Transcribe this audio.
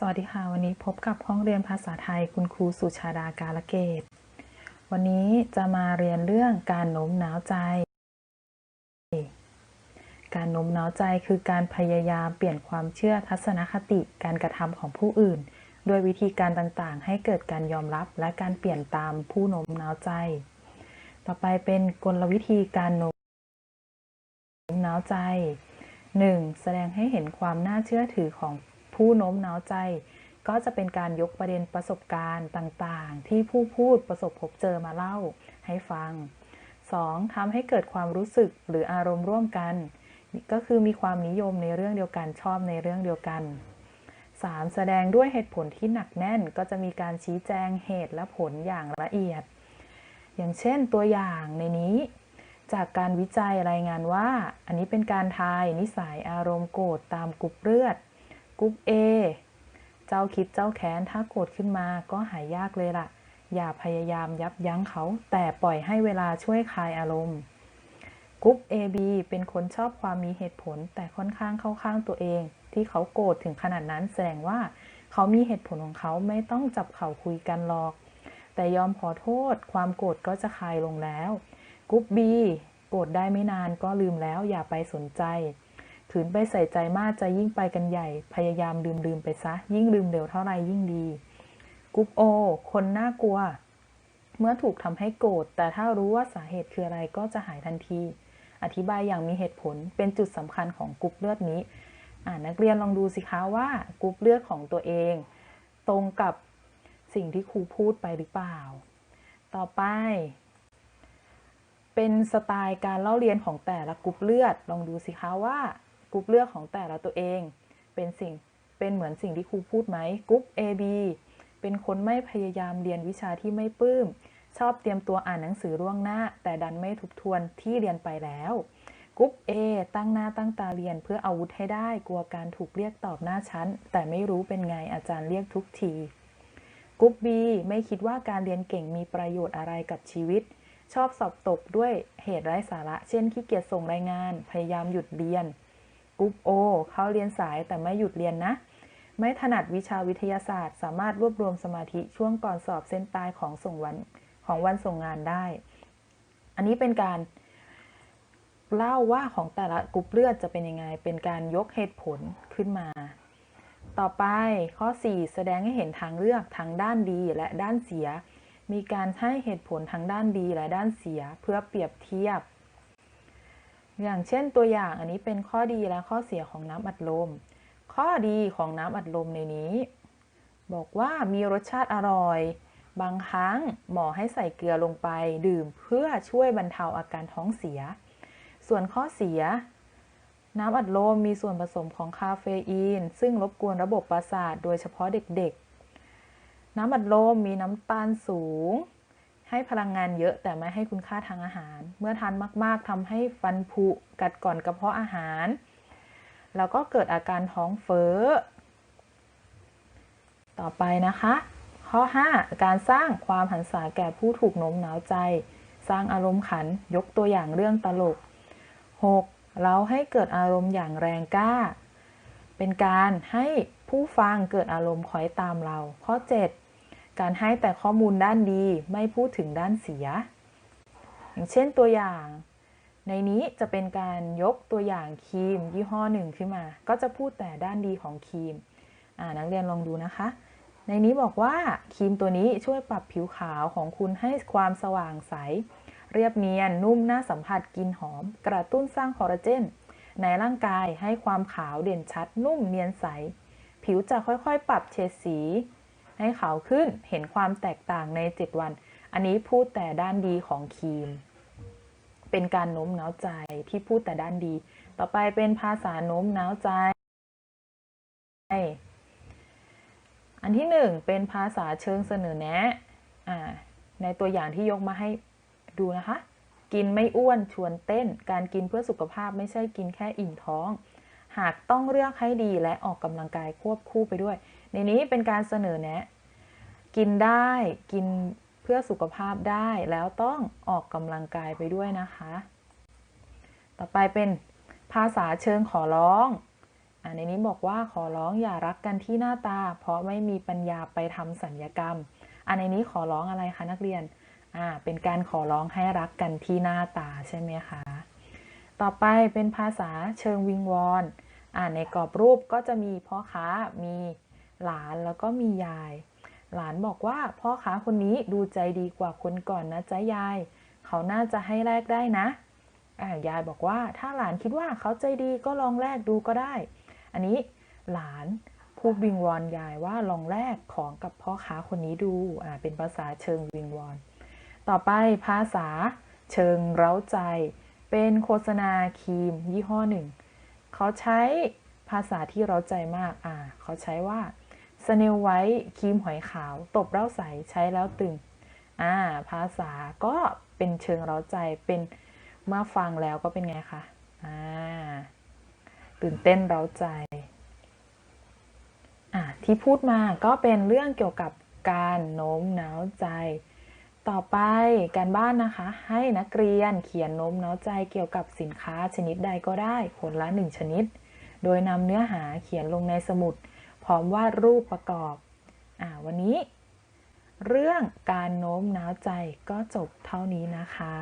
สวัสดีค่ะ วันนี้พบกับห้องเรียนภาษาไทยคุณครูสุชาดาการะเกต วันนี้จะมาเรียนเรื่องการโน้มน้าวใจ การโน้มน้าวใจคือการพยายามเปลี่ยนความเชื่อทัศนคติการกระทำของผู้อื่น ด้วยวิธีการต่างๆ ให้เกิดการยอมรับและการเปลี่ยนตามผู้โน้มน้าวใจ ต่อไปเป็นกลวิธีการโน้มน้าวใจ 1. แสดงให้เห็นความน่าเชื่อถือของ ผู้โน้มน้าวใจ ก็จะเป็นการยกประเด็นประสบการณ์ต่างๆ ที่ผู้พูดประสบพบเจอมาเล่าให้ฟัง 2. ทำให้เกิดความรู้สึกหรืออารมณ์ร่วมกัน ก็คือมีความนิยมในเรื่องเดียวกันชอบในเรื่องเดียวกัน 3. แสดงด้วยเหตุผลที่หนักแน่นก็จะมีการชี้แจงเหตุและผลอย่างละเอียด อย่างเช่นตัวอย่างในนี้ จากการวิจัยรายงานว่า อันนี้เป็นการทายนิสัยอารมณ์โกรธตามกรุ๊ปเลือด กรุ๊ป A เจ้าคิดเจ้าแค้นถ้าโกรธขึ้นมาก็หายยากเลยล่ะ อย่าพยายามยับยั้งเขา แต่ปล่อยให้เวลาช่วยคลายอารมณ์กรุ๊ป AB เป็นคนชอบความมีเหตุผล แต่ค่อนข้างเข้าข้างตัวเอง ที่เขาโกรธถึงขนาดนั้นแสดงว่า เขามีเหตุผลของเขาไม่ต้องจับเข่าคุยกันหรอก แต่ยอมขอโทษ ความโกรธก็จะคลายลงแล้วกรุ๊ป B โกรธได้ไม่นานก็ลืมแล้วอย่าไปสนใจ ขืนไปใส่ใจมากจะยิ่งไปกันใหญ่ พยายามลืมลืมไปซะ ยิ่งลืมเร็วเท่าไรยิ่งดีกรุ๊ป O คนน่ากลัว เมื่อถูกทำให้โกรธ แต่ถ้ารู้ว่าสาเหตุคืออะไรก็จะหายทันที อธิบายอย่างมีเหตุผล เป็นจุดสำคัญของกรุ๊ปเลือดนี้นักเรียนลองดูสิคะว่ากรุ๊ปเลือดของตัวเอง ตรงกับสิ่งที่ครูพูดไปหรือเปล่า ต่อไป เป็นสไตล์การเล่าเรียนของแต่ละกรุ๊ปเลือด ลองดูสิคะว่า กรุ๊ปเลือดของแต่ละตัวเอง เป็นสิ่งเป็นเหมือนสิ่งที่ครูพูดไหมกรุ๊ป AB เป็นคนไม่พยายามเรียนวิชาที่ไม่ปลื้มชอบเตรียมตัวอ่านหนังสือล่วงหน้า แต่ดันไม่ทบทวนที่เรียนไปแล้วกรุ๊ป A ตั้งหน้าตั้งตาเรียนเพื่ออาวุธให้ได้ กลัวการถูกเรียกตอบหน้าชั้น แต่ไม่รู้เป็นไงอาจารย์เรียกทุกทีกรุ๊ป B ไม่คิดว่าการเรียนเก่งมีประโยชน์อะไรกับชีวิต ชอบสอบตกด้วยเหตุไร้สาระ เช่นขี้เกียจส่งรายงาน พยายามหยุดเรียน กรุ๊ป O เขาเรียนสายแต่ไม่หยุดเรียนนะ ไม่ถนัดวิชาวิทยาศาสตร์ สามารถรวบรวมสมาธิช่วงก่อนสอบเส้นตายของส่งวันของวันส่งงานได้ อันนี้เป็นการเล่าว่าของแต่ละกรุ๊ปเลือดจะเป็นยังไง เป็นการยกเหตุผลขึ้นมา ต่อไปข้อ 4 แสดงให้เห็นทางเลือกทางด้านดีและด้านเสีย มีการให้เหตุผลทางด้านดีและด้านเสีย เพื่อเปรียบเทียบ อย่างเช่นตัวอย่างอันนี้เป็นข้อดีและข้อเสียของน้ำอัดลม ข้อดีของน้ำอัดลมในนี้ บอกว่ามีรสชาติอร่อย บางครั้งหมอให้ใส่เกลือลงไป ดื่มเพื่อช่วยบรรเทาอาการท้องเสีย ส่วนข้อเสีย น้ำอัดลมมีส่วนผสมของคาเฟอีน ซึ่งรบกวนระบบประสาทโดยเฉพาะเด็กๆ น้ำอัดลมมีน้ำตาลสูง ให้พลังงานเยอะแต่ไม่ให้คุณค่าทางอาหาร เมื่อทานมาก ๆทำให้ฟันผุกัดก่อนกระเพาะอาหาร แล้วก็เกิดอาการท้องเฟ้อ ต่อไปนะคะ ข้อ 5 การสร้างความหันษาแก่ผู้ถูกโน้มน้าวใจ สร้างอารมณ์ขันยกตัวอย่างเรื่องตลก 6. เราให้เกิดอารมณ์อย่างแรงกล้า เป็นการให้ผู้ฟังเกิดอารมณ์คอยตามเรา ข้อ 7. การให้แต่ข้อมูลด้านดีไม่พูดถึงด้านเสีย อย่างเช่นตัวอย่าง ในนี้จะเป็นการยกตัวอย่างครีมยี่ห้อหนึ่งขึ้นมา ก็จะพูดแต่ด้านดีของครีมนักเรียนลองดูนะคะ ในนี้บอกว่าครีมตัวนี้ช่วยปรับผิวขาวของคุณให้ความสว่างใส เรียบเนียนนุ่มน่าสัมผัสกลิ่นหอม กระตุ้นสร้างคอลลาเจนในร่างกายให้ความขาวเด่นชัด นุ่มเนียนใส ผิวจะค่อยๆ ปรับเฉดสี ให้ขาวขึ้นเห็นความแตกต่างใน 7 วัน อันนี้พูดแต่ด้านดีของครีม เป็นการโน้มน้าวใจที่พูดแต่ด้านดี ต่อไปเป็นภาษาโน้มน้าวใจ อันที่หนึ่งเป็นภาษาเชิงเสนอแนะในตัวอย่างที่ยกมาให้ดูนะคะ กินไม่อ้วนชวนเต้น การกินเพื่อสุขภาพไม่ใช่กินแค่อิ่มท้อง หากต้องเลือกให้ดีและออกกำลังกายควบคู่ไปด้วย ในนี้เป็นการเสนอแนะ กินได้กินเพื่อสุขภาพได้แล้วต้องออกกำลังกายไปด้วยนะคะ ต่อไปเป็นภาษาเชิงขอร้องอในนี้บอกว่าขอร้องอย่ารักกันที่หน้าตา เพราะไม่มีปัญญาไปทำสัญญกรรม อันในนี้ขอร้องอะไรคะนักเรียนอ่าเป็นการขอร้องให้รักกันที่หน้าตาใช่ไหมคะ ต่อไปเป็นภาษาเชิงวิงวอนอ่าในกรอบรูปก็จะมีพ่อค้ามี หลานแล้วก็มียาย หลานบอกว่าพ่อค้าคนนี้ดูใจดีกว่าคนก่อนนะจ๊ะยาย เขาน่าจะให้แลกได้นะอ่ายายบอกว่าถ้าหลานคิดว่าเขาใจดีก็ลองแลกดูก็ได้ อันนี้หลานพูดวิงวอนยายว่าลองแลกของกับพ่อค้าคนนี้ดูอ่าเป็นภาษาเชิงวิงวอน ต่อไปภาษาเชิงเร้าใจ เป็นโฆษณาครีมยี่ห้อหนึ่ง เขาใช้ภาษาที่เร้าใจมากอ่าเขาใช้ว่า สเนลไว้ครีมหอยขาว ตบเร้าใสใช้แล้วตึง อ่า ภาษาก็เป็นเชิงเร้าใจเป็นเมื่อฟังแล้วก็เป็นไงคะ อ่า ตื่นเต้นเร้าใจ อ่ที่พูดมาก็เป็นเรื่องเกี่ยวกับการโน้มน้าวใจ ต่อไปการบ้านนะคะ ให้นักเรียนเขียนโน้มน้าวใจเกี่ยวกับสินค้าชนิดใดก็ได้คนละหนึ่งชนิด โดยนำเนื้อหาเขียนลงในสมุด ร้อมวาดรูปประกอบอ่าวันนี้ เรื่องการโน้มน้าวใจก็จบเท่านี้นะคะ